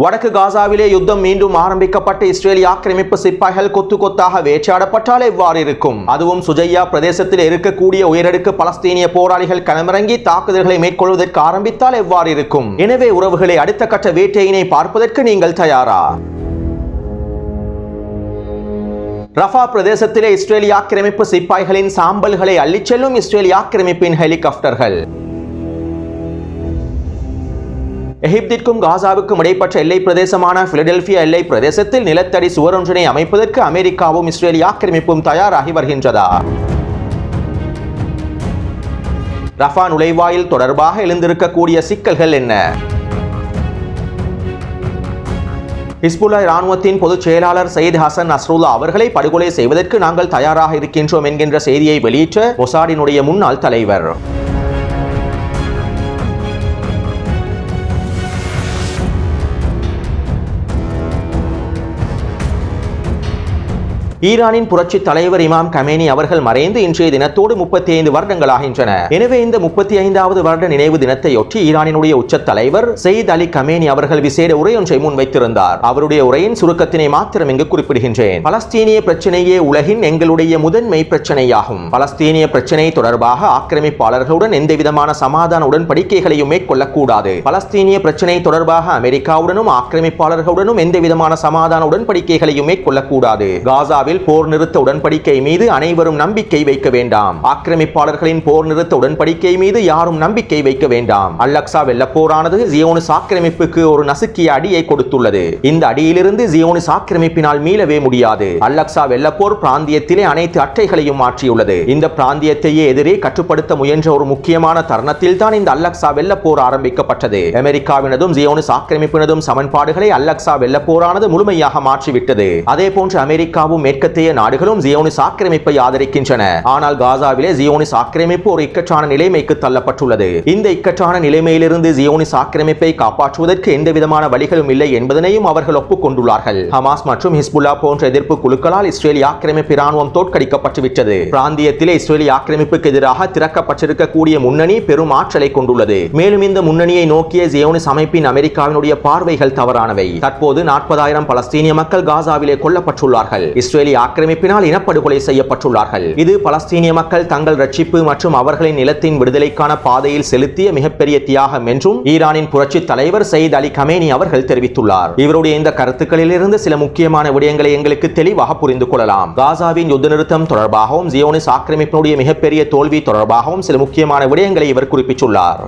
வடக்கு காசாவிலே யுத்தம் மீண்டும் ஆரம்பிக்கப்பட்ட இஸ்ரேலிய ஆக்கிரமிப்பு சிப்பாய்கள் கொத்து கொத்தாக வேட்டையாடப்பட்டால் எவ்வாறு இருக்கும்? அதுவும் சுஜையா பிரதேசத்தில் இருக்கக்கூடிய உயரடுக்கு பலஸ்தீனிய போராளிகள் களமிறங்கி தாக்குதல்களை மேற்கொள்வதற்கு ஆரம்பித்தால் எவ்வாறு இருக்கும்? எனவே உறவுகளை அடுத்த கட்ட வேட்டையினை பார்ப்பதற்கு நீங்கள் தயாரா? ரஃபா பிரதேசத்திலே இஸ்ரேலிய ஆக்கிரமிப்பு சிப்பாய்களின் சாம்பல்களை அள்ளிச் செல்லும் இஸ்ரேலிய ஆக்கிரமிப்பின் ஹெலிகாப்டர்கள். எகிப்திற்கும் காசாவுக்கும் இடைப்பட்ட எல்லை பிரதேசமான பிலடெல்பியா எல்லை பிரதேசத்தில் நிலத்தடி சுவர் ஒன்றினை அமைப்பதற்கு அமெரிக்காவும் இஸ்ரேல் ஆக்கிரமிப்பும் தயாராகி வருகின்றதா? ரஃபா நுழைவாயில் தொடர்பாக எழுந்திருக்கக்கூடிய சிக்கல்கள் என்ன? ஹிஸ்புல்லா இராணுவத்தின் பொதுச் செயலாளர் சயீத் ஹசன் நஸ்ருல்லா அவர்களை படுகொலை செய்வதற்கு நாங்கள் தயாராக இருக்கின்றோம் என்கின்ற செய்தியை வெளியிட்ட மொசாடினுடைய முன்னாள் தலைவர். ஈரானின் புரட்சி தலைவர் இமாம் கமேனி அவர்கள் மறைந்து இன்றைய தினத்தோடு முப்பத்தி ஐந்து வருடங்களாகின்றன. எனவே இந்த முப்பத்தி ஐந்தாவது வருட நினைவு தினத்தையொட்டி ஈரானினுடைய உச்ச தலைவர் சயித் அலி கமேனி அவர்கள் விசேட உரை ஒன்றை முன்வைத்திருந்தார். அவருடைய உரையின் சுருக்கத்தினை மாத்திரம் இங்கு குறிப்பிடுகின்றேன். பலஸ்தீனிய பிரச்சனையே உலகின் எங்களுடைய முதன்மை பிரச்சனையாகும். பலஸ்தீனிய பிரச்சனை தொடர்பாக ஆக்கிரமிப்பாளர்களுடன் எந்தவிதமான சமாதான உடன்படிக்கைகளையும் மேற்கொள்ளக்கூடாது. பலஸ்தீனிய பிரச்சனை தொடர்பாக அமெரிக்காவுடனும் ஆக்கிரமிப்பாளர்களுடனும் எந்தவிதமான சமாதான உடன்படிக்கைகளையும் மேற்கொள்ளக்கூடாது. காசாவில் காசாவில் போர் நிறுத்த உடன்படிக்கை மீது அனைவரும் நம்பிக்கை வைக்க வேண்டாம். ஆக்கிரமிப்பாளர்களின் போர் நிறுத்த உடன்படிக்கை மீது யாரும் நம்பிக்கை வைக்க வேண்டாம். அல்லக்சா வெள்ளப்போரானது ஜியோனிஸ் ஆக்கிரமிப்புக்கு ஒரு நசுக்கிய அடியை கொடுத்துள்ளது. இந்த அடியிலிருந்து ஜியோனிஸ் ஆக்கிரமிப்பினால் மீளவே முடியாது. அல்லக்சா வெள்ளப்போர் பிராந்தியத்திலே அனைத்து அட்டைகளையும் மாற்றியுள்ளது. இந்த பிராந்தியத்தையே எதிரே கட்டுப்படுத்த முயன்ற ஒரு முக்கியமான தருணத்தில் தான் இந்த அல்லக்சா வெள்ளப்போர் ஆரம்பிக்கப்பட்டது. அமெரிக்காவினதும் ஜியோனிஸ் ஆக்கிரமிப்பினதும் சமன்பாடுகளை அல்லக்சா வெள்ளப்போரானது முழுமையாக மாற்றிவிட்டது. அதே போன்று அமெரிக்காவும் மேற்கு மேற்கத்திய நாடுகளும் ஜியோனிஸ் ஆக்கிரமிப்பை ஆதரிக்கின்றன. ஆனால் காசாவிலே ஜியோனிஸ் ஆக்கிரமிப்பு ஒரு இக்கட்டான நிலைமைக்கு தள்ளப்பட்டுள்ளது. இந்த இக்கட்டான நிலைமையிலிருந்து ஜியோனிஸ் ஆக்கிரமிப்பை காப்பாற்றுவதற்கு எந்த விதமான வழிகளும் இல்லை என்பதனையும் அவர்கள் ஒப்புக்கொண்டுள்ளார்கள். ஹமாஸ் மற்றும் ஹிஸ்புல்லா போன்ற எதிர்ப்பு குழுக்களால் இஸ்ரேலிய ஆக்கிரமிப்பு இராணுவம் தோற்கடிக்கப்பட்டுவிட்டது. பிராந்தியத்திலே இஸ்ரேலிய ஆக்கிரமிப்புக்கு எதிராக திறக்கப்பட்டிருக்கக்கூடிய முன்னணி பெரும் ஆற்றலை கொண்டுள்ளது. மேலும் இந்த முன்னணியை நோக்கிய ஜியோனிஸ் அமைப்பின் அமெரிக்காவினுடைய பார்வைகள் தவறானவை. தற்போது நாற்பதாயிரம் பலஸ்தீனிய மக்கள் காசாவிலே கொல்லப்பட்டுள்ளார்கள். இஸ்ரேலிய ஆக்கிரமிப்பினால் இனப்படுகொலை செய்யப்பட்டுள்ளார்கள். இது பலஸ்தீனிய மக்கள் தங்கள் ரட்சிப்பு மற்றும் அவர்களின் நிலத்தின் விடுதலைக்கான பாதையில் செலுத்திய மிகப்பெரிய தியாகம் என்றும் ஈரானின் புரட்சி தலைவர் சயித் அலி கமேனி அவர்கள் தெரிவித்துள்ளார். இவருடைய இந்த கருத்துக்களிலிருந்து சில முக்கியமான விடயங்களை எங்களுக்கு தெளிவாக புரிந்து கொள்ளலாம். காசாவின் யுத்த நிறுத்தம் தொடர்பாகவும் ஜியோனிஸ் ஆக்கிரமிப்பினுடைய மிகப்பெரிய தோல்வி தொடர்பாகவும் சில முக்கியமான விடயங்களை இவர் குறிப்பிட்டுள்ளார்.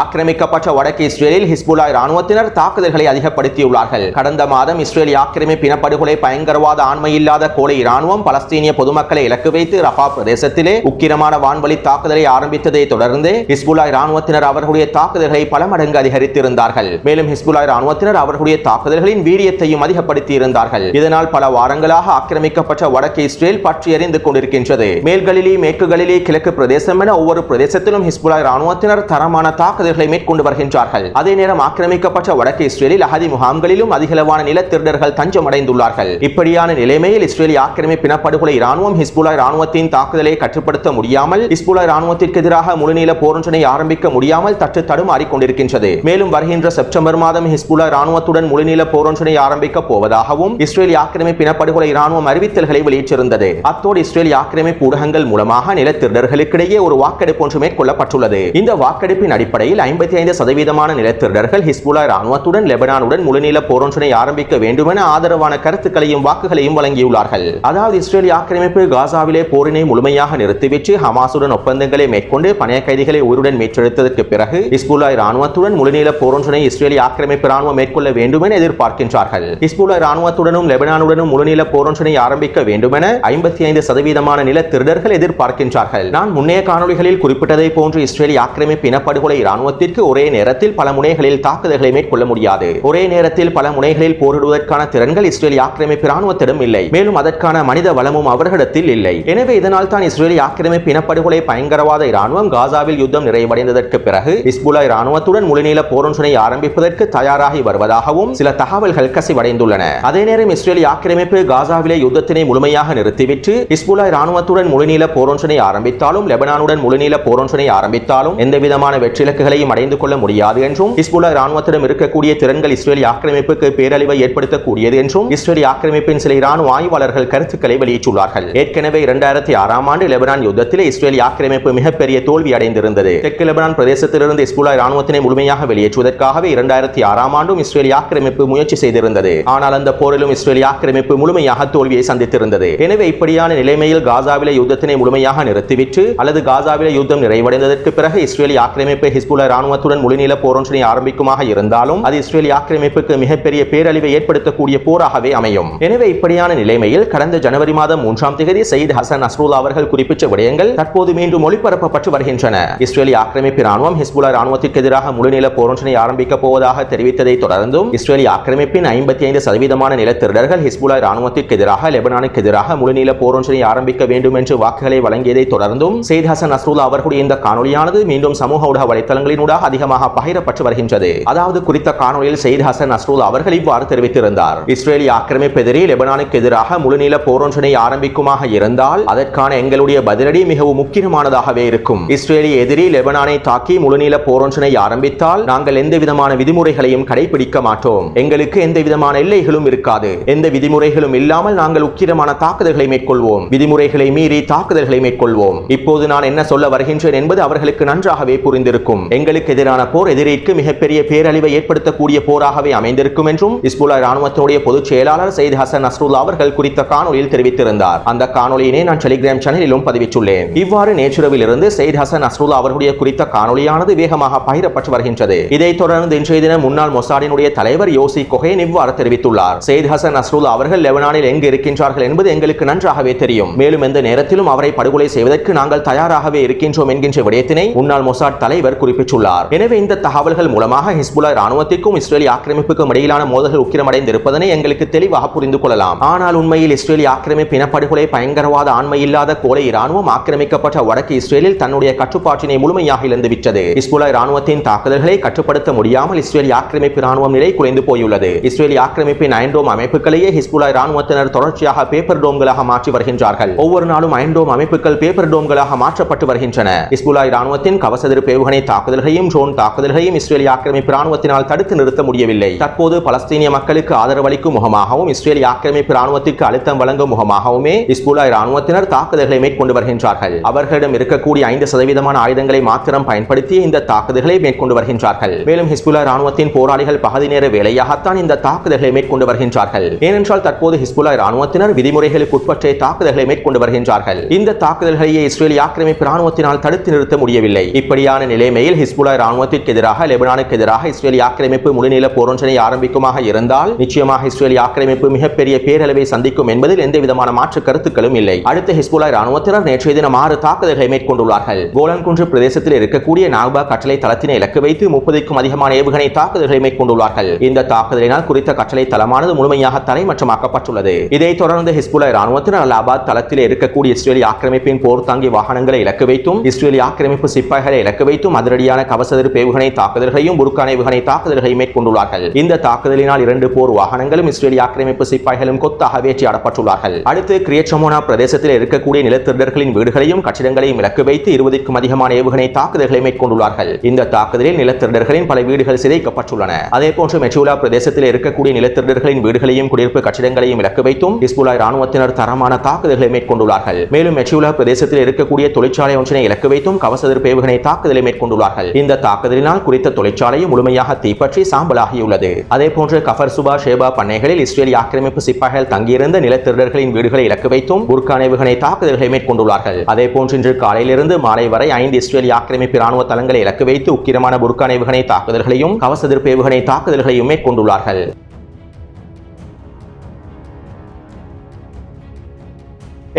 ஆக்கிரமிக்கப்பட்ட வடக்கு இஸ்ரேலில் ஹிஸ்புல்லா இராணுவத்தினர் தாக்குதல்களை அதிகப்படுத்தியுள்ளார்கள். கடந்த மாதம் இஸ்ரேல் ஆக்கிரமிப்பு இனப்படுகொலை பயங்கரவாத ஆண்மை இல்லாத கோலை இராணுவம் பலஸ்தீனிய பொதுமக்களை இலக்கு வைத்து ரஃபா பிரதேசத்திலே உக்கிரமான வான்வழி தாக்குதலை ஆரம்பித்ததை தொடர்ந்து ஹிஸ்புல்லா இராணுவத்தினர் அவர்களுடைய தாக்குதல்களை பல மடங்கு அதிகரித்திருந்தார்கள். மேலும் ஹிஸ்புல்லா இராணுவத்தினர் அவர்களுடைய தாக்குதல்களின் வீரியத்தையும் அதிகப்படுத்தி இருந்தார்கள் இதனால் பல வாரங்களாக ஆக்கிரமிக்கப்பட்ட வடக்கு இஸ்ரேல் பற்றியறிந்து கொண்டிருக்கின்றது. மேல்களிலே மேற்குகளிலே கிழக்கு பிரதேசம் என ஒவ்வொரு பிரதேசத்திலும் ஹிஸ்புல்லா இராணுவத்தினர் தரமான தாக்குதல் தாக்குதல்களை மேற்கொண்டு வருகின்றார்கள். அதே நேரம் ஆக்கிரமிக்கப்பட்ட வடக்கு இஸ்ரேலில் அகதி முகாம்களிலும் அதிகளவான நில திருடர்கள் தஞ்சம் அடைந்துள்ளார்கள் இப்படியான நிலைமையில் இஸ்ரேலிய ஆக்கிரமிப்பு இனப்படுகொலை ராணுவம் ஹிஸ்புல்லா ராணுவத்தின் தாக்குதலை கட்டுப்படுத்த முடியாமல் ஹிஸ்புல்லா ராணுவத்திற்கு எதிராக முழுநீள போரொன்றினை ஆரம்பிக்க முடியாமல் தட்டு தடுமாறி கொண்டிருக்கின்றது மேலும் வருகின்ற செப்டம்பர் மாதம் ஹிஸ்புல்லா ராணுவத்துடன் முழுநீள போரொன்றினை ஆரம்பிக்க போவதாகவும் இஸ்ரேல் ஆக்கிரமிப்பு இனப்படுகொலை ராணுவம் அறிவித்தல்களை வெளியிட்டிருந்தது. அத்தோடு இஸ்ரேல் ஆக்கிரமிப்பு ஊடகங்கள் மூலமாக நில திருடர்களுக்கிடையே ஒரு வாக்கெடுப்பு ஒன்று மேற்கொள்ளப்பட்டுள்ளது. இந்த வாக்கெடுப்பின் அடிப்படையில் நிலையில் ஐம்பத்தி ஐந்து சதவீதமான நிலத்திருடர்கள் ஹிஸ்புல்லா ராணுவத்துடன் லெபனானுடன் முழுநீள போரொன்றினை ஆரம்பிக்க வேண்டும் என ஆதரவான கருத்துக்களையும் வாக்குகளையும் வழங்கியுள்ளார்கள். அதாவது இஸ்ரேல் ஆக்கிரமிப்பு காசாவிலே போரினை முழுமையாக நிறுத்திவிட்டு ஹமாசுடன் ஒப்பந்தங்களை மேற்கொண்டு பணைய கைதிகளை உயிருடன் மீட்டெடுத்ததற்கு பிறகு ஹிஸ்புல்லா இராணுவத்துடன் முழுநீள போரொன்றினை இஸ்ரேலி ஆக்கிரமிப்பு இராணுவம் மேற்கொள்ள வேண்டும் என எதிர்பார்க்கின்றார்கள். ஹிஸ்புல்லா ராணுவத்துடனும் லெபனானுடனும் முழுநீள போரொன்றினை ஆரம்பிக்க வேண்டும் என ஐம்பத்தி ஐந்து சதவீதமான நில திருடர்கள் எதிர்பார்க்கின்றார்கள். நான் முன்னைய காணொலிகளில் குறிப்பிட்டதை போன்று இஸ்ரேலி ஆக்கிரமிப்பு இனப்படுகொலை ராணுவத்திற்கு ஒரே நேரத்தில் பல முனைகளில் தாக்குதல்களை மேற்கொள்ள முடியாது. ஒரே நேரத்தில் பல முனைகளில் போரிடுவதற்கான திறன்கள் இஸ்ரேலி ஆக்கிரமிப்பு ராணுவத்திடம் இல்லை. மேலும் அதற்கான மனித வளமும் அவர்களிடத்தில் இல்லை. எனவே இதனால் தான் இஸ்ரேலி ஆக்கிரமிப்பு இனப்படுகொலை பயங்கரவாத இராணுவம் காசாவில் யுத்தம் நிறைவடைந்ததற்கு பிறகு இஸ்புலா இராணுவத்துடன் முழுநீள போரொன்றினை ஆரம்பிப்பதற்கு தயாராகி வருவதாகவும் சில தகவல்கள் கசிவடைந்துள்ளன. அதே நேரம் இஸ்ரேலி ஆக்கிரமிப்பு காசாவிலே யுத்தத்தினை முழுமையாக நிறுத்திவிட்டு இஸ்புலா இராணுவத்துடன் முழுநீள போரொன்றினை ஆரம்பித்தாலும் லெபனானுடன் முழுநீள போரொன்றினை ஆரம்பித்தாலும் எந்தவிதமான வெற்றிலக்குகளை இலக்குகளையும் அடைந்து கொள்ள முடியாது என்றும் ஹிஸ்புல்லா ராணுவத்திடம் இருக்கக்கூடிய திறன்கள் இஸ்ரேல் ஆக்கிரமிப்புக்கு பேரழிவை ஏற்படுத்தக்கூடியது என்றும் இஸ்ரேல் ஆக்கிரமிப்பின் சில இராணுவ ஆய்வாளர்கள் கருத்துக்களை வெளியிட்டுள்ளார்கள். ஏற்கனவே இரண்டாயிரத்தி ஆறாம் ஆண்டு லெபனான் யுத்தத்தில் இஸ்ரேல் ஆக்கிரமிப்பு மிகப்பெரிய தோல்வி அடைந்திருந்தது. தெற்கு லெபனான் பிரதேசத்திலிருந்து இஸ்புலா இராணுவத்தினை முழுமையாக வெளியேற்றுவதற்காகவே இரண்டாயிரத்தி ஆறாம் ஆண்டும் இஸ்ரேல் ஆக்கிரமிப்பு முயற்சி செய்திருந்தது. ஆனால் அந்த போரிலும் இஸ்ரேல் ஆக்கிரமிப்பு முழுமையாக தோல்வியை சந்தித்திருந்தது. எனவே இப்படியான நிலைமையில் காசாவிலே யுத்தத்தினை முழுமையாக நிறுத்திவிட்டு அல்லது காசாவிலே யுத்தம் நிறைவடைந்ததற்கு பிறகு இஸ்ரேலி ஆக்கிரமிப்பு ஹிஸ்புல்லா ராணுவத்துடன் முழுநீள போரொன்றினை ஆரம்பிக்குமாக இருந்தாலும் அது இஸ்ரேலிய ஆக்கிரமிப்புக்கு மிகப்பெரிய பேரழிவை ஏற்படுத்தக்கூடிய போராகவே அமையும். எனவே இப்படியான நிலைமையில் கடந்த ஜனவரி மாதம் மூன்றாம் தேதி சயீத் ஹசன் அஸ்ரூல் அவர்கள் குறிப்பிட்ட விடயங்கள் தற்போது மீண்டும் ஒளிபரப்பப்பட்டு வருகின்றன. இஸ்ரேலிய ஆக்கிரமிப்பு ராணுவம் ஹிஸ்புல்லா ராணுவத்திற்கு எதிராக முழுநில போரொன்றினை ஆரம்பிக்கப் போவதாக தெரிவித்ததை தொடர்ந்தும் இஸ்ரேலிய ஆக்கிரமிப்பின் ஐம்பத்தி ஐந்து சதவீதமான நிலத்திருடர்கள் ஹிஸ்புல்லா ராணுவத்திற்கு எதிராக லெபனானுக்கு எதிராக முழுநீள போரொன்றினை ஆரம்பிக்க வேண்டும் என்று வாக்குகளை வழங்கியதை தொடர்ந்தும் செய்த் ஹசன் அஸ்ரூலா அவர்களுடைய இந்த காணொலியானது மீண்டும் சமூக ஊடக ஊடகங்களினூடாக அதிகமாக பகிரப்பட்டு வருகின்றது. அதாவது குறித்த காணொலியில் செய்த் ஹசன் அஸ்ரூல் அவர்கள் இவ்வாறு தெரிவித்திருந்தார். இஸ்ரேலிய ஆக்கிரமிப்பு எதிரி லெபனானுக்கு எதிராக முழுநீள போரொன்றினை ஆரம்பிக்குமாக இருந்தால் அதற்கான எங்களுடைய பதிலடி மிகவும் முக்கியமானதாகவே இருக்கும். இஸ்ரேலிய எதிரி லெபனானை தாக்கி முழுநீள போரொன்றினை ஆரம்பித்தால் நாங்கள் எந்த விதமான விதிமுறைகளையும் கடைபிடிக்க மாட்டோம். எங்களுக்கு எந்த விதமான எல்லைகளும் இருக்காது. எந்த விதிமுறைகளும் இல்லாமல் நாங்கள் உக்கிரமான தாக்குதல்களை மேற்கொள்வோம். விதிமுறைகளை மீறி தாக்குதல்களை மேற்கொள்வோம். இப்போது நான் என்ன சொல்ல வருகின்றேன் என்பது அவர்களுக்கு நன்றாகவே புரிந்திருக்கும். எங்களுக்கு எதிரான போர் எதிரிற்கு மிகப்பெரிய பேரழிவை ஏற்படுத்தக்கூடிய போராகவே அமைந்திருக்கும் என்றும் இஸ்புல்லா ராணுவத்தினுடைய பொதுச் செயலாளர் சயித் ஹசன் நஸ்ருல்லா அவர்கள் குறித்த காணொலியில் தெரிவித்திருந்தார். அந்த காணொலியினை நான் டெலிகிராம் சேனலிலும் பதிவிட்டுள்ளேன். இவ்வாறு நேச்சுரவில் இருந்து சயித் ஹசன் நஸ்ருல்லா அவர்களுடைய குறித்த காணொலியானது வேகமாக பகிரப்பட்டு வருகின்றது. இதைத் தொடர்ந்து இன்றைய தினம் முன்னாள் மொசாடினுடைய தலைவர் யோசி கொஹேன் இவ்வாறு தெரிவித்துள்ளார். சயித் ஹசன் நஸ்ருல்லா அவர்கள் லெபனானில் எங்கு இருக்கின்றார்கள் என்பது எங்களுக்கு நன்றாகவே தெரியும். மேலும் எந்த நேரத்திலும் அவரை படுகொலை செய்வதற்கு நாங்கள் தயாராகவே இருக்கின்றோம் என்கின்ற விடயத்தினை முன்னாள் மொசாட் தலைவர் குறிப்பிட்டுள்ளார். எனவே இந்த தகவல்கள் மூலமாக ஹிஸ்புல்லா ராணுவத்திற்கும் இஸ்ரேலிய ஆக்கிரமிப்புக்கும் இடையிலான மோதல்கள் உக்கிரமடைந்திருப்பதனை எங்களுக்கு தெளிவாக புரிந்து கொள்ளலாம். ஆனால் உண்மையில் இஸ்ரேலிய ஆக்கிரமிப்பு இனப்படுகொலை பயங்கரவாத ஆண்மை இல்லாத கோலை ராணுவம் ஆக்கிரமிக்கப்பட்ட வடக்கு இஸ்ரேலில் தன்னுடைய கட்டுப்பாட்டினை முழுமையாக இழந்து விட்டது இஸ்புல்லா ராணுவத்தின் தாக்குதல்களை கட்டுப்படுத்த முடியாமல் இஸ்ரேலிய ஆக்கிரமிப்பு ராணுவம் நிலை குறைந்து போயுள்ளது. இஸ்ரேலிய ஆக்கிரமிப்பின் ஐண்டோம் அமைப்புகளையே ஹிஸ்புல்லா ராணுவத்தினர் தொடர்ச்சியாக பேப்பர் டோம்களாக மாற்றி வருகின்றார்கள். ஒவ்வொரு நாளும் ஐண்டோம் அமைப்புகள் பேப்பர் டோம்களாக மாற்றப்பட்டு வருகின்றன. இஸ்புல்லா ராணுவத்தின் கவசதிரு பேவுகணை தாக்குதல்களையும் ட்ரோன் தாக்குதல்களையும் இஸ்ரேலிய ஆக்கிரமிப்பு ராணுவத்தினால் தடுத்து நிறுத்த முடியவில்லை. தற்போது பலஸ்தீனிய மக்களுக்கு ஆதரவளிக்கும் முகமாகவும் இஸ்ரேலிய ஆக்கிரமிப்பு ராணுவத்திற்கு அழுத்தம் வழங்கும் முகமாகவுமே இஸ்புல்லா ராணுவத்தினர் தாக்குதல்களை மேற்கொண்டு வருகின்றார்கள். அவர்களிடம் இருக்கக்கூடிய ஐந்து சதவீதமான ஆயுதங்களை மாத்திரம் பயன்படுத்தி இந்த தாக்குதல்களை மேற்கொண்டு வருகின்றார்கள். மேலும் ஹிஸ்புல்லா ராணுவத்தின் போராளிகள் பகுதி நேர வேலையாகத்தான் இந்த தாக்குதல்களை மேற்கொண்டு வருகின்றார்கள். ஏனென்றால் தற்போது ஹிஸ்புல்லா ராணுவத்தினர் விதிமுறைகளுக்கு உட்பட்டே தாக்குதல்களை மேற்கொண்டு வருகின்றார்கள். இந்த தாக்குதல்களையே இஸ்ரேலிய ஆக்கிரமிப்பு ராணுவத்தினால் தடுத்து நிறுத்த முடியவில்லை. இப்படியான நிலைமையில் ஹிஸ்புல்லா ராணுவத்திற்கு எதிராக லெபனானுக்கு எதிராக இஸ்ரேலிய ஆக்கிரமிப்பு முழுநீள போரொன்றினை ஆரம்பிக்குமாக இருந்தால் நிச்சயமாக இஸ்ரேலிய ஆக்கிரமிப்பு மிகப்பெரிய பேரளவை சந்திக்கும் என்பதில் எந்த விதமான மாற்று கருத்துக்களும் இல்லை. அடுத்த ஹிஸ்புல்லா ராணுவத்தினர் நேற்றைய தினம் ஆறு தாக்குதல்களை மேற்கொண்டுள்ளார்கள். கோலன் குன்று பிரதேசத்தில் இருக்கக்கூடிய நாக்பா கட்டளை தளத்தினை இலக்கு வைத்து முப்பதுக்கும் அதிகமான ஏவுகணை தாக்குதல்களை மேற்கொண்டுள்ளார்கள். இந்த தாக்குதலினால் குறித்த கட்டளை தளமானது முழுமையாக தலைமற்றமாக்கப்பட்டுள்ளது இதைத் தொடர்ந்து ஹிஸ்புல்லா ராணுவத்தினர் அலாபாத் தளத்தில் இருக்கக்கூடிய இஸ்ரேலிய ஆக்கிரமிப்பின் போர் தாங்கி வாகனங்களை இலக்கு வைத்தும் இஸ்ரேலிய ஆக்கிரமிப்பு சிப்பாய்களை இலக்கு வைத்தும் அதிரடியான கவசதிர் பேவுகணை தாக்குதல்களையும் புர்கான ஏவுகணை தாக்குதல்களையும் மேற்கொண்டுள்ளார்கள். இந்த தாக்குதலினால் இரண்டு போர் வாகனங்களும் இஸ்ரேலிய ஆக்கிரமிப்பு சிப்பாய்களும் கொத்தாக வேட்டையாடப்பட்டுள்ளார்கள் அடுத்து கிரியச்சமோனா பிரதேசத்தில் இருக்கக்கூடிய நிலத்திருடர்களின் வீடுகளையும் கட்டிடங்களையும் இலக்கு வைத்து இருபதுக்கும் அதிகமான ஏவுகணை தாக்குதல்களை மேற்கொண்டுள்ளார்கள். இந்த தாக்குதலில் நிலத்திருடர்களின் பல வீடுகள் சிதைக்கப்பட்டுள்ளன. அதே போன்று மெச்சூலா பிரதேசத்தில் இருக்கக்கூடிய நிலத்திருடர்களின் வீடுகளையும் குடியிருப்பு கட்டிடங்களையும் இலக்கு வைத்தும் இஸ்புலா ராணுவத்தினர் தரமான தாக்குதல்களை மேற்கொண்டுள்ளார்கள். மேலும் மெச்சூலா பிரதேசத்தில் இருக்கக்கூடிய தொழிற்சாலை ஒன்றினை இலக்கு வைத்தும் கவசதிர் பேவுகணை தாக்குதலை மேற்கொண்டுள்ளார்கள். இந்த தாக்குதலினால் குறித்த தொழிற்சாலையும் முழுமையாக தீப்பற்றி சாம்பலாகியுள்ளது. அதே போன்று கஃபர் சுபா ஷேபா பண்ணைகளில் இஸ்ரேல் ஆக்கிரமிப்பு சிப்பாய்கள் தங்கியிருந்த நிலத்திருடர்களின் வீடுகளை இலக்கு வைத்தும் புர்கான் ஏவுகணை தாக்குதல்களை மேற்கொண்டுள்ளார்கள். அதே போன்று இன்று காலையிலிருந்து மாலை வரை ஐந்து இஸ்ரேல் ஆக்கிரமிப்பு ராணுவ தளங்களை இலக்கு வைத்து உக்கிரமான புர்கான் ஏவுகணை தாக்குதல்களையும் கவசதிர் பேவுகணை தாக்குதல்களையும் மேற்கொண்டுள்ளார்கள்.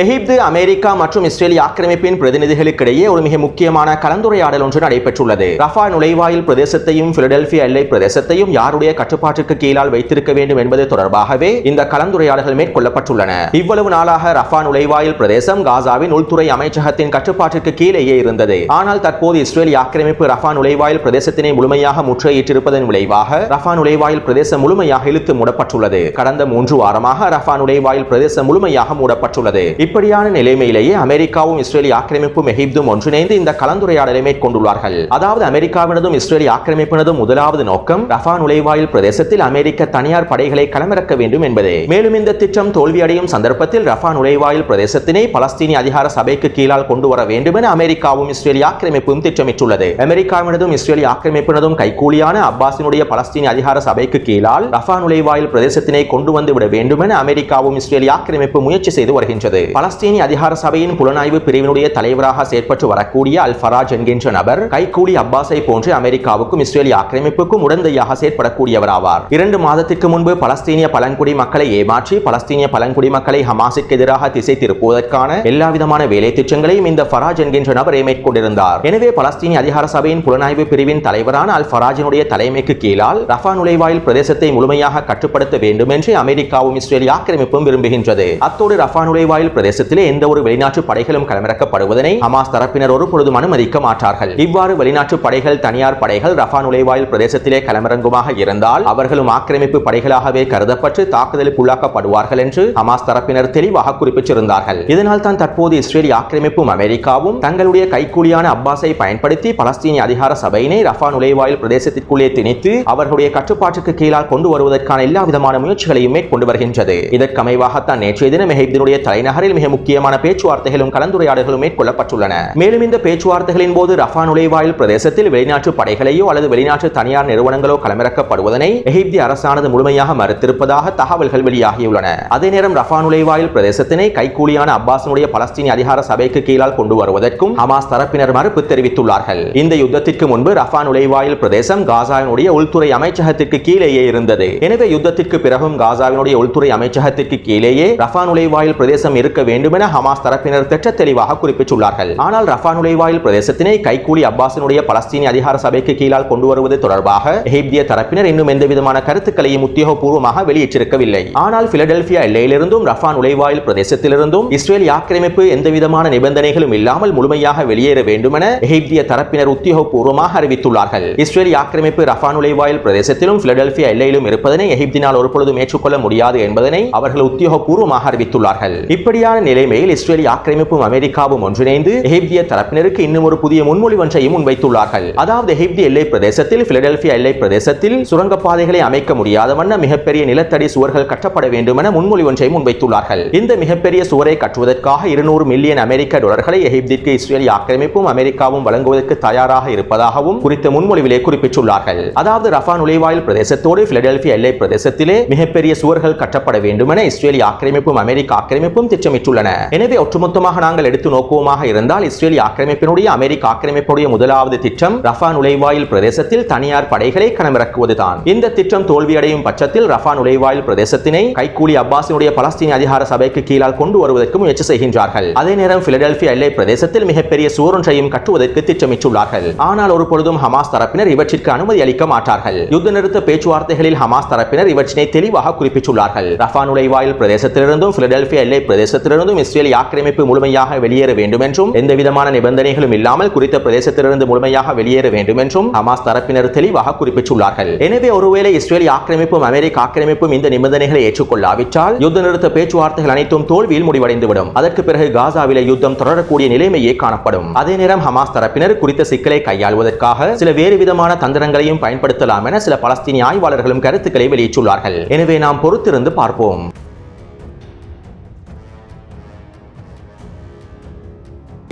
எகிப்து அமெரிக்கா மற்றும் இஸ்ரேலிய ஆக்கிரமிப்பின் பிரதிநிதிகளுக்கிடையே ஒரு மிக முக்கியமான கலந்துரையாடல் ஒன்று நடைபெற்றுள்ளது. ரஃபா நுழைவாயில் பிரதேசத்தையும் பிலடெல்பியா எல்லை பிரதேசத்தையும் யாருடைய கட்டுப்பாட்டுக்கு கீழால் வைத்திருக்க வேண்டும் என்பது தொடர்பாகவே இந்த கலந்துரையாடல்கள் மேற்கொள்ளப்பட்டுள்ளன. இவ்வளவு நாளாக ரஃபா நுழைவாயில் பிரதேசம் காசாவின் உள்துறை அமைச்சகத்தின் கட்டுப்பாட்டிற்கு கீழேயே இருந்தது. ஆனால் தற்போது இஸ்ரேலிய ஆக்கிரமிப்பு ரஃபா நுழைவாயில் பிரதேசத்தினை முழுமையாக முற்றுகையிட்டிருப்பதன் விளைவாக ரஃபா நுழைவாயில் பிரதேசம் முழுமையாக இழுத்து மூடப்பட்டுள்ளது. கடந்த மூன்று வாரமாக ரஃபா நுழைவாயில் பிரதேசம் முழுமையாக மூடப்பட்டுள்ளது. இப்படியான நிலைமையிலேயே அமெரிக்காவும் இஸ்ரேலி ஆக்கிரமிப்பும் எகிப்தும் ஒன்றிணைந்து இந்த கலந்துரையாடலை மேற்கொண்டுள்ளார்கள். அதாவது அமெரிக்காவினதும் இஸ்ரேலி ஆக்கிரமிப்பினதும் முதலாவது நோக்கம் ரஃபா நுழைவாயில் பிரதேசத்தில் அமெரிக்க தனியார் படைகளை களமிறக்க வேண்டும் என்பதே. மேலும் இந்த திட்டம் தோல்வியடையும் சந்தர்ப்பத்தில் ரஃபா நுழைவாயில் பிரதேசத்தினை பலஸ்தீனிய அதிகார சபைக்கு கீழால் கொண்டு வர வேண்டும் என அமெரிக்காவும் இஸ்ரேலி ஆக்கிரமிப்பும் திட்டமிட்டுள்ளது. அமெரிக்காவினதும் இஸ்ரேலி ஆக்கிரமிப்பினதும் கைகூலியான அப்பாஸினுடைய பலஸ்தீனிய அதிகார சபைக்கு கீழால் ரஃபா நுழைவாயில் பிரதேசத்தினை கொண்டு வந்து விட வேண்டும் என அமெரிக்காவும் இஸ்ரேலி ஆக்கிரமிப்பு முயற்சி செய்து வருகின்றது. பலஸ்தீனிய அதிகார சபையின் புலனாய்வு பிரிவினுடைய தலைவராக செயற்பட்டு வரக்கூடிய அல் ஃபராஜ் என்கின்ற நபர் கைகூலி அப்பாஸை போன்று அமெரிக்காவுக்கும் இஸ்ரேலிய ஆக்கிரமிப்புக்கும் உடந்தையாக செயற்படக்கூடியவர் ஆவார். இரண்டு மாதத்திற்கு முன்பு பலஸ்தீனிய பழங்குடி மக்களை ஏமாற்றி பலஸ்தீனிய பழங்குடி மக்களை ஹமாஸுக்கு எதிராக திசை திருப்புவதற்கான எல்லா விதமான வேலை திட்டங்களையும் இந்த ஃபராஜ் என்கின்ற நபர் மேற்கொண்டிருந்தார் எனவே பலஸ்தீனிய அதிகார சபையின் புலனாய்வு பிரிவின் தலைவரான அல் ஃபராஜினுடைய தலைமைக்கு கீழால் ரஃபா நுழைவாயில் பிரதேசத்தை முழுமையாக கட்டுப்படுத்த வேண்டும் என்று அமெரிக்காவும் இஸ்ரேலிய ஆக்கிரமிப்பும் விரும்புகின்றது. அத்தோடு ரஃபா நுழைவாயில் பிரதேசத்திலே எந்த ஒரு வெளிநாட்டு படைகளும் களமிறக்கப்படுவதனை ஹமாஸ் தரப்பினர் ஒரு பொழுதும் அனுமதிக்க மாட்டார்கள். இவ்வாறு வெளிநாட்டு படைகள் தனியார் படைகள் ரஃபா நுழைவாயில் பிரதேசத்திலே களமிறங்குமாக இருந்தால் அவர்களும் ஆக்கிரமிப்பு படைகளாகவே கருதப்பட்டு தாக்குதலுக்கு உள்ளாக்கப்படுவார்கள் என்று ஹமாஸ் தரப்பினர் தெளிவாக குறிப்பிட்டிருந்தார்கள். இதனால் தான் தற்போது இஸ்ரேலிய ஆக்கிரமிப்பும் அமெரிக்காவும் தங்களுடைய கைக்கூலியான அப்பாஸை பயன்படுத்தி பலஸ்தீனிய அதிகார சபையினை ரஃபா நுழைவாயில் பிரதேசத்திற்குள்ளே திணித்து அவர்களுடைய கட்டுப்பாட்டுக்கு கீழால் கொண்டு வருவதற்கான எல்லா விதமான முயற்சிகளையும் மேற்கொண்டு வருகின்றது. இதற்கமைவாகத்தான் நேற்றைய தினம் எகிப்தினுடைய தலைநகரில் மிக முக்கியமான பேச்சுவார்த்தைகளும் கலந்துரையாடல்களும் மேற்கொள்ளப்பட்டுள்ளன. மேலும் இந்த பேச்சுவார்த்தைகளின் போது ரஃபா நுழைவாயில் பிரதேசத்தில் வெளிநாட்டு படைகளையோ அல்லது வெளிநாட்டு தனியார் நிறுவனங்களோ களமிறக்கப்படுவதனை எகிப்திய அரசானது முழுமையாக மறுத்திருப்பதாக தகவல்கள் வெளியாகியுள்ளன. அதே நேரம் ரஃபா நுழைவாயில் பிரதேசத்தினை கைக்கூலியான அப்பாஸினுடைய பலஸ்தீன அதிகார சபைக்கு கீழால் கொண்டு வருவதற்கும் ஹமாஸ் தரப்பினர் மறுப்பு தெரிவித்துள்ளார்கள். இந்த யுத்தத்திற்கு முன்பு ரஃபா நுழைவாயில் பிரதேசம் காசாவினுடைய உள்துறை அமைச்சகத்திற்கு கீழேயே இருந்தது. எனவே யுத்தத்திற்கு பிறகும் காசாவினுடைய உள்துறை அமைச்சகத்திற்கு கீழேயே ரஃபா நுழைவாயில் பிரதேசம் இருக்க வேண்டும் என ஹமாஸ் தரப்பினர் திட்ட தெளிவாக குறிப்பிட்டுள்ளார்கள். ஆனால் ரஃபா நுழைவாயில் பிரதேசத்தினை கைகூலி அப்பாசினுடைய பலஸ்தீனிய அதிகார சபைக்கு கீழால் கொண்டு வருவது தொடர்பாக எகிப்திய தரப்பினர் இன்னும் எந்தவிதமான கருத்துக்களையும் உத்தியோகபூர்வமாக வெளியிட்டிருக்கவில்லை. ஆனால் பிலடெல்பியா எல்லையிலிருந்தும் ரஃபா நுழைவாயில் பிரதேசத்திலிருந்தும் இஸ்ரேல் ஆக்கிரமிப்பு எந்தவிதமான நிபந்தனைகளும் இல்லாமல் முழுமையாக வெளியேற வேண்டும் என எகிப்திய தரப்பினர் உத்தியோகபூர்வமாக அறிவித்துள்ளார்கள். இஸ்ரேல் ஆக்கிரமிப்பு ரஃபா நுழைவாயில் பிரதேசத்திலும் பிலடெல்பியா எல்லையிலும் இருப்பதனை எகிப்தினால் ஒருபொழுதும் ஏற்றுக்கொள்ள முடியாது என்பதனை அவர்கள் உத்தியோகபூர்வமாக அறிவித்துள்ளார்கள். இப்படி இப்படியான நிலைமையில் இஸ்ரேலி ஆக்கிரமிப்பும் அமெரிக்காவும் ஒன்றிணைந்து எகிப்திய தரப்பினருக்கு இன்னும் ஒரு புதிய முன்மொழி ஒன்றையும் முன்வைத்துள்ளார்கள். அதாவது எகிப்தி எல்லை பிரதேசத்தில் பிலடெல்பியா எல்லை பிரதேசத்தில் சுரங்கப்பாதைகளை அமைக்க முடியாத வண்ண மிகப்பெரிய நிலத்தடி சுவர்கள் கட்டப்பட வேண்டும் என முன்மொழி ஒன்றை முன்வைத்துள்ளார்கள். இந்த மிகப்பெரிய சுவரை கட்டுவதற்காக இருநூறு மில்லியன் அமெரிக்க டாலர்களை எகிப்திற்கு இஸ்ரேலி ஆக்கிரமிப்பும் அமெரிக்காவும் வழங்குவதற்கு தயாராக இருப்பதாகவும் குறித்த முன்மொழிவிலே குறிப்பிட்டுள்ளார்கள். அதாவது ரஃபா நுழைவாயில் பிரதேசத்தோடு பிலடெல்பியா எல்லை பிரதேசத்திலே மிகப்பெரிய சுவர்கள் கட்டப்பட வேண்டும் என இஸ்ரேல் ஆக்கிரமிப்பும் அமெரிக்க ஆக்கிரமிப்பும் திட்டமிட்டுள்ளன எனவே ஒட்டுமொத்தமாக நாங்கள் எடுத்து நோக்குவோமாக இருந்தால் இஸ்ரேலிய ஆக்கிரமிப்பினுடைய அமெரிக்க ஆக்கிரமிப்புடைய முதலாவது திட்டம் ரஃபா நுழைவாயில் பிரதேசத்தில் தனியார் படைகளை களமிறக்குவதுதான் இந்த திட்டம் தோல்வியடையும் பட்சத்தில் ரஃபா நுழைவாயில் பிரதேசத்தினை கைகூலி அப்பாஸினுடைய பலஸ்தீன அதிகார சபைக்கு கீழால் கொண்டு வருவதற்கு முயற்சி செய்கின்றார்கள். அதே நேரம் பிலடெல்பியா எல்லை பிரதேசத்தில் மிகப்பெரிய சுவரொன்றையும் கட்டுவதற்கு திட்டமிட்டுள்ளார்கள். ஆனால் ஒரு பொழுதும் ஹமாஸ் தரப்பினர் இவற்றிற்கு அனுமதி அளிக்க மாட்டார்கள். யுத்த நிறுத்த பேச்சுவார்த்தைகளில் ஹமாஸ் தரப்பினர் இவற்றினை தெளிவாக குறிப்பிட்டுள்ளார்கள். ரஃபா நுழைவாயில் பிரதேசத்திலிருந்தும் பிலடெல்பியா எல்லை பிரதேசத்தில் பிரதேசத்திலிருந்தும் இஸ்ரேல் ஆக்கிரமிப்பு முழுமையாக வெளியேற வேண்டும் என்றும் எந்த விதமான நிபந்தனைகளும் இல்லாமல் குறித்த பிரதேசத்திலிருந்து முழுமையாக வெளியேற வேண்டும் என்றும் ஹமாஸ் தரப்பினர் தெளிவாக குறிப்பிட்டுள்ளார்கள். எனவே ஒருவேளை இஸ்ரேல் ஆக்கிரமிப்பும் அமெரிக்க ஆக்கிரமிப்பும் இந்த நிபந்தனைகளை ஏற்றுக்கொள்ளாவிட்டால் யுத்த நிறுத்த பேச்சுவார்த்தைகள் அனைத்தும் தோல்வியில் முடிவடைந்துவிடும். அதற்கு பிறகு காசாவில யுத்தம் தொடரக்கூடிய நிலைமையே காணப்படும். அதே நேரம் ஹமாஸ் தரப்பினர் குறித்த சிக்கலை கையாள்வதற்காக சில வேறு விதமான தந்திரங்களையும் பயன்படுத்தலாம் என சில பலஸ்தீனிய ஆய்வாளர்களும் கருத்துக்களை வெளியிட்டுள்ளார்கள். எனவே நாம் பொறுத்திருந்து பார்ப்போம்.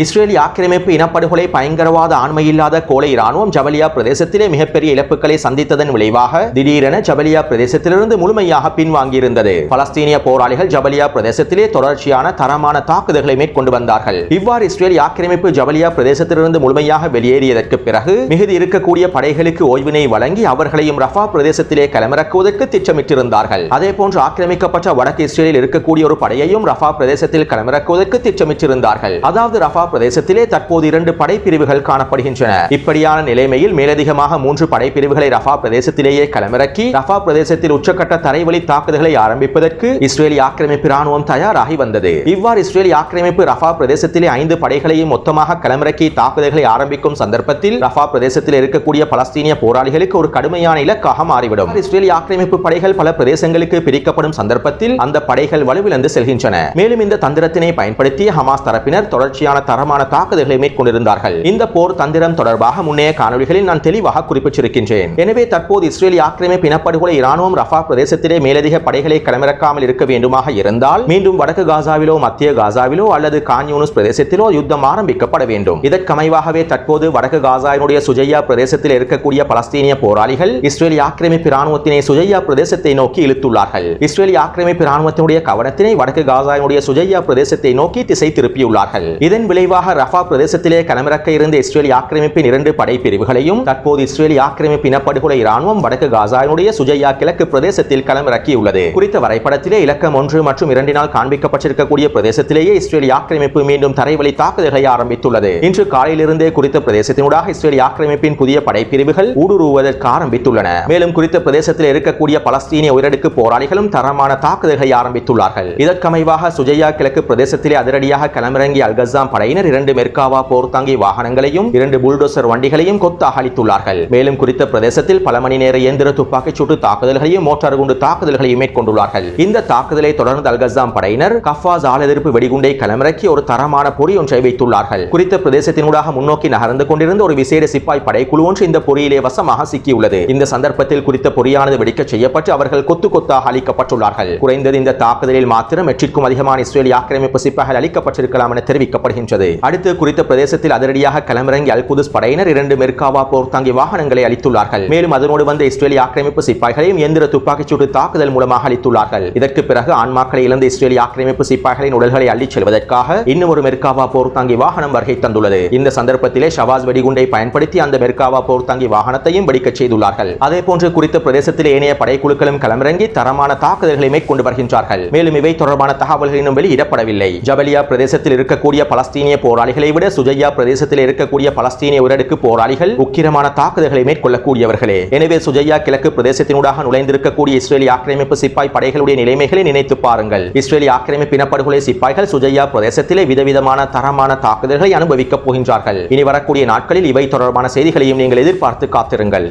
இஸ்ரேலி ஆக்கிரமிப்பு இனப்படுகொலை பயங்கரவாத ஆண்மையில்லாத கோலை இராணுவம் ஜபலியா பிரதேசத்திலே மிகப்பெரிய இழப்புகளை சந்தித்ததன் விளைவாக திடீரென ஜபலியா பிரதேசத்திலிருந்து முழுமையாக பின்வாங்கியிருந்தது. பலஸ்தீனிய போராளிகள் ஜபலியா பிரதேசத்திலே தொடர்ச்சியான தரமான தாக்குதல்களை மேற்கொண்டு வந்தார்கள். இவ்வாறு இஸ்ரேல் ஆக்கிரமிப்பு ஜபலியா பிரதேசத்திலிருந்து முழுமையாக வெளியேறியதற்கு பிறகு மிகுதி இருக்கக்கூடிய படைகளுக்கு ஓய்வினை வழங்கி அவர்களையும் ரஃபா பிரதேசத்திலே களமிறக்குவதற்கு திட்டமிட்டிருந்தார்கள். அதே போன்று ஆக்கிரமிக்கப்பட்ட வடக்கு இஸ்ரேலில் இருக்கக்கூடிய ஒரு படையையும் ரஃபா பிரதேசத்தில் களமிறக்குவதற்கு திட்டமிட்டிருந்தார்கள். அதாவது ரஃபா பிரதேசத்திலே தற்போது இரண்டு படைப்பிரிவுகள் காணப்படுகின்றன. இப்படியான நிலைமையில் மேலதிகமாக மூன்று படைப்பிரிவுகளை ரஃபா பிரதேசத்திலேயே களமிறக்கி ரஃபா பிரதேசத்தில் உச்சக்கட்ட தரைவழி தாக்குதல்களை ஆரம்பிப்பதற்கு இஸ்ரேலி ஆக்கிரமிப்பு ராணுவம் தயாராகி வந்தது. இவ்வாறு இஸ்ரேலி ஆக்கிரமிப்பு ரஃபா பிரதேசத்திலே ஐந்து படைகளையும் மொத்தமாக களமிறக்கி தாக்குதல்களை ஆரம்பிக்கும் சந்தர்ப்பத்தில் ரஃபா பிரதேசத்தில் இருக்கக்கூடிய பலஸ்தீனிய போராளிகளுக்கு ஒரு கடுமையான இலக்காக மாறிவிடும். இஸ்ரேலி ஆக்கிரமிப்பு படைகள் பல பிரதேசங்களுக்கு பிரிக்கப்படும் சந்தர்ப்பத்தில் அந்த படைகள் வலுவிழந்து செல்கின்றன. மேலும் இந்த தந்திரத்தினை பயன்படுத்தி ஹமாஸ் தரப்பினர் தொடர்ச்சியான தரமான தாக்குதல்களை மேற்கொண்டிருந்தார்கள். இந்த போர் தந்திரம் தொடர்பாக முன்னைய காணொலிகளில் நான் தெளிவாக குறிப்பிட்டிருக்கின்றேன். எனவே தற்போது இஸ்ரேலி ஆக்கிரமிப்பு இனப்படுகொலை இராணுவம் ரஃபா பிரதேசத்திலே மேலதிக படைகளை களமிறக்காமல் இருக்க வேண்டுமாக இருந்தால் மீண்டும் வடக்கு காசாவிலோ மத்திய காசாவிலோ அல்லது கான்யூனிஸ் பிரதேசத்திலோ யுத்தம் ஆரம்பிக்கப்பட வேண்டும். இதற்கமைவாகவே தற்போது வடக்கு காசாவினுடைய சுஜையா பிரதேசத்தில் இருக்கக்கூடிய பலஸ்தீனிய போராளிகள் இஸ்ரேலி ஆக்கிரமிப்பு இராணுவத்தினை சுஜையா பிரதேசத்தை நோக்கி இழுத்துள்ளார்கள். இஸ்ரேலி ஆக்கிரமிப்பு இராணுவத்தினுடைய கவனத்தினை வடக்கு காசாவினுடைய சுஜையா பிரதேசத்தை நோக்கி திசை திருப்பியுள்ளார்கள். இதன் விளைவாக ரஃபா பிரதேசத்திலே களமிறக்க இருந்த இஸ்ரேலி ஆக்கிரமிப்பின் இரண்டு படைப்பிரிவுகளையும் தற்போது இஸ்ரேலி ஆக்கிரமிப்பு இனப்படுகொலை இராணுவம் வடக்கு காசாவினுடைய சுஜையா கிழக்கு பிரதேசத்தில் களமிறக்கியுள்ளது. குறித்த வரைபடத்திலே இலக்கம் ஒன்று மற்றும் இரண்டினால் காண்பிக்கப்பட்டிருக்கக்கூடிய பிரதேசத்திலேயே இஸ்ரேலி ஆக்கிரமிப்பு மீண்டும் தரைவழி தாக்குதல்களை ஆரம்பித்துள்ளது. இன்று காலையிலிருந்தே குறித்த பிரதேசத்தினூடாக இஸ்ரேலி ஆக்கிரமிப்பின் புதிய படைப்பிரிவுகள் ஊடுருவுவதற்கு ஆரம்பித்துள்ளன. மேலும் குறித்த பிரதேசத்தில் இருக்கக்கூடிய பலஸ்தீனிய உயரடுக்கு போராளிகளும் தரமான தாக்குதல்களை ஆரம்பித்துள்ளார்கள். இதற்கமைவாக சுஜையா கிழக்கு பிரதேசத்திலே அதிரடியாக களமிறங்கிய அல்கசாம் படையினர் இரண்டு மெர்காவா போர்த்தாங்கி வாகனங்களையும் இரண்டு புல்டோசர் வண்டிகளையும் கொத்தாக அளித்துள்ளார்கள் மேலும் குறித்த பிரதேசத்தில் பல மணி நேர இயந்திர துப்பாக்கிச் சூட்டு தாக்குதல்களையும் மோட்டார் குண்டு தாக்குதல்களையும் மேற்கொண்டுள்ளார்கள். இந்த தாக்குதலை தொடர்ந்து அல்கசாம் படையினர் கஃபாஸ் ஆள் எதிர்ப்பு வெடிகுண்டை களமிறக்கி ஒரு தரமான பொறி ஒன்றை வைத்துள்ளார்கள். குறித்த பிரதேசத்தினூடாக முன்னோக்கி நகர்ந்து கொண்டிருந்த ஒரு விசேட சிப்பாய் படைக்குழு ஒன்று இந்த பொறியிலே வசமாக சிக்கியுள்ளது. இந்த சந்தர்ப்பத்தில் குறித்த பொறியானது வெடிக்கச் செய்யப்பட்டு அவர்கள் கொத்து கொத்தாக அளிக்கப்பட்டுள்ளார்கள் குறைந்தது இந்த தாக்குதலில் மாத்திரம் எட்டிற்கும் அதிகமான இஸ்ரேலி ஆக்கிரமிப்பு சிப்பாய்கள் அளிக்கப்பட்டிருக்கலாம் என தெரிவிக்கப்படுகின்றது. அடுத்து குறித்த பிரதேசத்தில் அதிரடியாக களமிறங்கி அல்குதுஸ் படையினர் இரண்டு மெர்காவா போர்த்தாங்கி வாகனங்களை அளித்துள்ளார்கள் மேலும் அதனோடு வந்த இஸ்ரேலிய ஆக்கிரமிப்பு சிப்பாய்களையும் எந்திர துப்பாக்கிச் சூட்டு தாக்குதல் மூலமாக அளித்துள்ளார்கள் இதற்கு பிறகு ஆன்மாக்களை இழந்த இஸ்ரேலிய ஆக்கிரமிப்பு சிப்பாய்களின் உடல்களை அள்ளிச் செல்வதற்காக இன்னும் ஒரு மெர்காவா போர்த்தாங்கி வாகனம் வருகை தந்துள்ளது. இந்த சந்தர்ப்பத்திலே ஷவாஸ் வெடிகுண்டை பயன்படுத்தி அந்த மெர்காவா போர் தாங்கி வாகனத்தையும் வெடிக்கச் செய்துள்ளார்கள். அதே போன்று குறித்த பிரதேசத்தில் ஏனைய படைக்குழுக்களும் களமிறங்கி தரமான தாக்குதல்களை மேற்கொண்டு வருகின்றார்கள். மேலும் இவை தொடர்பான தகவல்கள் இன்னும் வெளியிடப்படவில்லை. ஜபலியா பிரதேசத்தில் இருக்கக்கூடிய பலஸ்தீனிய போராளிகளை விட சுஜையா பிரதேசத்தில் இருக்கக்கூடிய பலஸ்தீனிய உரடுக்கு போராளிகள் உக்கிரமான தாக்குதல்களை மேற்கொள்ளக்கூடியவர்களே. எனவே சுஜையா கிழக்கு பிரதேசத்தினூடாக நுழைந்திருக்கக்கூடிய இஸ்ரேலி ஆக்கிரமிப்பு சிப்பாய் படைகளுடைய நிலைமைகளை நினைத்து பாருங்கள். இஸ்ரேலி ஆக்கிரமிப்பு இனப்படுகொலை சிப்பாய்கள் சுஜையா பிரதேசத்திலே விதவிதமான தரமான தாக்குதல்களை அனுபவிக்கப் போகின்றார்கள். இனி வரக்கூடிய நாட்களில் இவை தொடர்பான செய்திகளையும் நீங்கள் எதிர்பார்த்து காத்திருங்கள்.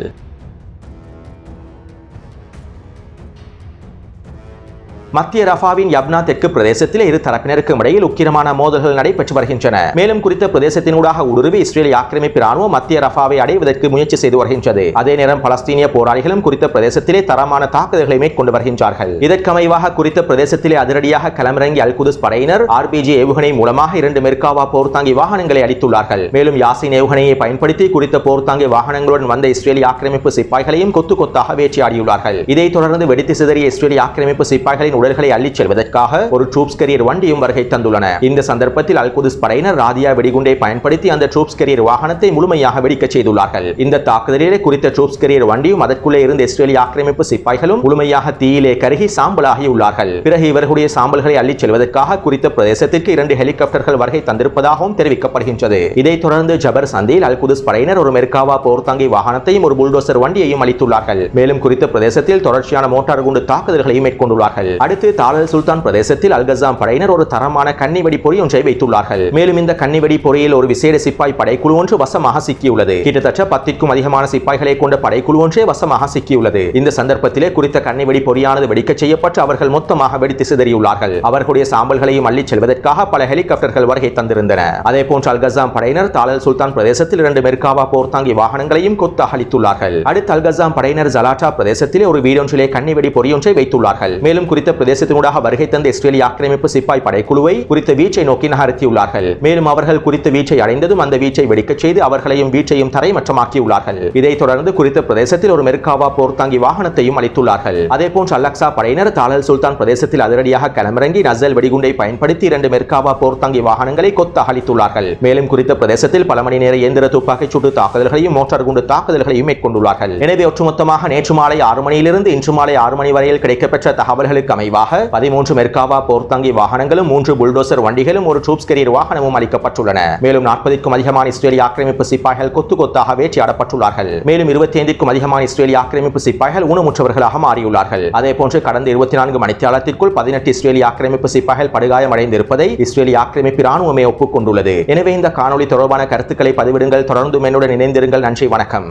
மத்திய ரஃபாவின் யப்னா தெற்கு பிரதேசத்தில் இரு தரப்பினருக்கும் இடையில் உக்கிரமான மோதல்கள் நடைபெற்று வருகின்றன. மேலும் குறித்த பிரதேசத்தினூடாக ஊடுருவி இஸ்ரேல் ஆக்கிரமிப்பு ராணுவம் மத்திய ரஃபாவை அடைவதற்கு முயற்சி செய்து வருகின்றது. அதே நேரம் பலஸ்தீனிய போராளிகளும் குறித்த பிரதேசத்திலே தரமான தாக்குதல்களை மேற்கொண்டு வருகின்றார்கள். இதற்கமைவாக குறித்த பிரதேசத்திலே அதிரடியாக களமிறங்கி அல்குதுஸ் படையினர் ஆர்பிஜி ஏவுகணை மூலமாக இரண்டு மெர்காவா போர்த்தாங்கி வாகனங்களை அளித்துள்ளார்கள் மேலும் யாசின் ஏவுகணையை பயன்படுத்தி குறித்த போர்த்தாங்கி வாகனங்களுடன் வந்த இஸ்ரேலி ஆக்கிரமிப்பு சிப்பாய்களையும் கொத்து கொத்தாக வேற்றியாடியுள்ளார்கள் இதைத் தொடர்ந்து வெடித்து சிதறிய இஸ்ரேலி ஆக்கிரமிப்பு சிப்பாய்களின் உடல்களை அள்ளிச் செல்வதற்காக ஒரு ட்ரூப்ஸ் கரியர் வண்டியும் வருகை தந்துள்ளன. இந்த சந்தர்ப்பத்தில் அல்குதுஸ் படையினர் ராதியா வெடிகுண்டை பயன்படுத்தி அந்த ட்ரூப்ஸ் கரியர் வாகனத்தை முழுமையாக வெடிக்கச் செய்துள்ளார்கள். இந்த தாக்குதலிலே குறித்த ட்ரூப்ஸ் கரியர் வண்டியும் அதற்குள்ளே இருந்த இஸ்ரேலிய ஆக்கிரமிப்பு சிப்பாய்களும் முழுமையாக தீயிலே கருகி சாம்பலாகி உள்ளார்கள் பிறகு இவர்களுடைய சாம்பல்களை அள்ளிச் செல்வதற்காக குறித்த பிரதேசத்திற்கு இரண்டு ஹெலிகாப்டர்கள் வருகை தந்திருப்பதாகவும் தெரிவிக்கப்படுகின்றது. இதைத் தொடர்ந்து ஜபர் சந்தியில் அல்குதுஸ் படையினர் ஒரு மெர்காவா போர்த்தாங்கி வாகனத்தையும் ஒரு புல்டோசர் வண்டியையும் அளித்துள்ளார்கள். மேலும் குறித்த பிரதேசத்தில் தொடர்ச்சியான மோட்டார் குண்டு தாக்குதல்களையும் மேற்கொண்டுள்ளார்கள். அடுத்து தாலல் சுல்தான் பிரதேசத்தில் அல்கசாம் படையினர் ஒரு தரமான கன்னிவெடி பொறி ஒன்றை வைத்துள்ளார்கள். மேலும் இந்த கன்னிவெடி பொறியில் ஒரு விசேட சிப்பாய் படைக்குழு ஒன்று வசமாக சிக்கியுள்ளது. கிட்டத்தட்ட பத்திற்கும் அதிகமான சிப்பாய்களை கொண்ட படைக்குழு ஒன்றே வசமாக சிக்கியுள்ளது. இந்த சந்தர்ப்பத்திலே குறித்த கன்னிவெடி பொறியானது வெடிக்கச் செய்யப்பட்டு அவர்கள் மொத்தமாக வெடித்து சிதறியுள்ளார்கள். அவர்களுடைய சாம்பல்களையும் அள்ளிச் செல்வதற்காக பல ஹெலிகாப்டர்கள் வருகை தந்திருந்தன. அதே போன்று அல்கசாம் படையினர் தாலல் சுல்தான் பிரதேசத்தில் இரண்டு மெர்காவா போர்த்தாங்கி வாகனங்களையும் கொத்தாக அளித்துள்ளார்கள் அடுத்து அல்கசாம் படையினர் ஜலாட்டா பிரதேசத்திலே ஒரு வீடொன்றிலே கன்னிவெடி பொறியொன்றை வைத்துள்ளார்கள். மேலும் குறித்த பிரதேசத்தினூடாக வருகை தந்த இஸ்ரேலிய ஆக்கிரமிப்பு சிப்பாய் படைக்குழுவை குறித்த வீச்சை நோக்கி நகர்த்தியுள்ளார்கள். மேலும் அவர்கள் குறித்த வீச்சை அடைந்ததும் அந்த வீச்சை வெடிக்கச் செய்து அவர்களையும் வீச்சையும் தரைமற்றமாக்கியுள்ளார்கள். இதைத் தொடர்ந்து குறித்த பிரதேசத்தில் ஒரு மெர்காவா போர்த்தாங்கி வாகனத்தையும் அளித்துள்ளார்கள். அதேபோன்று அல்லக்சா படையினர் தாளல் சுல்தான் பிரதேசத்தில் அதிரடியாக களமிறங்கி நசல் வெடிகுண்டை பயன்படுத்தி இரண்டு மெர்காவா போர்த்தாங்கி வாகனங்களை கொத்த அளித்துள்ளார்கள் மேலும் குறித்த பிரதேசத்தில் பல மணி நேர இயந்திர துப்பாக்கிச் சூட்டு தாக்குதல்களையும் மோட்டார் குண்டு தாக்குதல்களையும் மேற்கொண்டுள்ளார்கள். எனவே ஒட்டுமொத்தமாக நேற்று மாலை ஆறு மணியிலிருந்து இன்று மாலை ஆறு மணி வரையில் கிடைக்கப்பெற்ற தகவல்களுக்கு நிறைவாக பதிமூன்று மெர்காவா போர்த்தங்கி வாகனங்களும் மூன்று புல்டோசர் வண்டிகளும் ஒரு ட்ரூப்ஸ் கெரியர் வாகனமும் அளிக்கப்பட்டுள்ளன. மேலும் நாற்பதுக்கும் அதிகமான இஸ்ரேலிய ஆக்கிரமிப்பு சிப்பாய்கள் கொத்து கொத்தாக வேட்டையாடப்பட்டுள்ளார்கள். மேலும் இருபத்தி ஐந்திற்கும் அதிகமான இஸ்ரேலிய ஆக்கிரமிப்பு சிப்பாய்கள் ஊனமுற்றவர்களாக மாறியுள்ளார்கள். அதே போன்று கடந்த இருபத்தி நான்கு மணித்தியாலத்திற்குள் பதினெட்டு இஸ்ரேலிய ஆக்கிரமிப்பு சிப்பாய்கள் படுகாயமடைந்திருப்பதை இஸ்ரேலிய ஆக்கிரமிப்பு ராணுவமே ஒப்புக்கொண்டுள்ளது. எனவே இந்த காணொளி தொடர்பான கருத்துக்களை பதிவிடுங்கள். தொடர்ந்து என்னுடன் இணைந்திருங்கள். நன்றி வணக்கம்.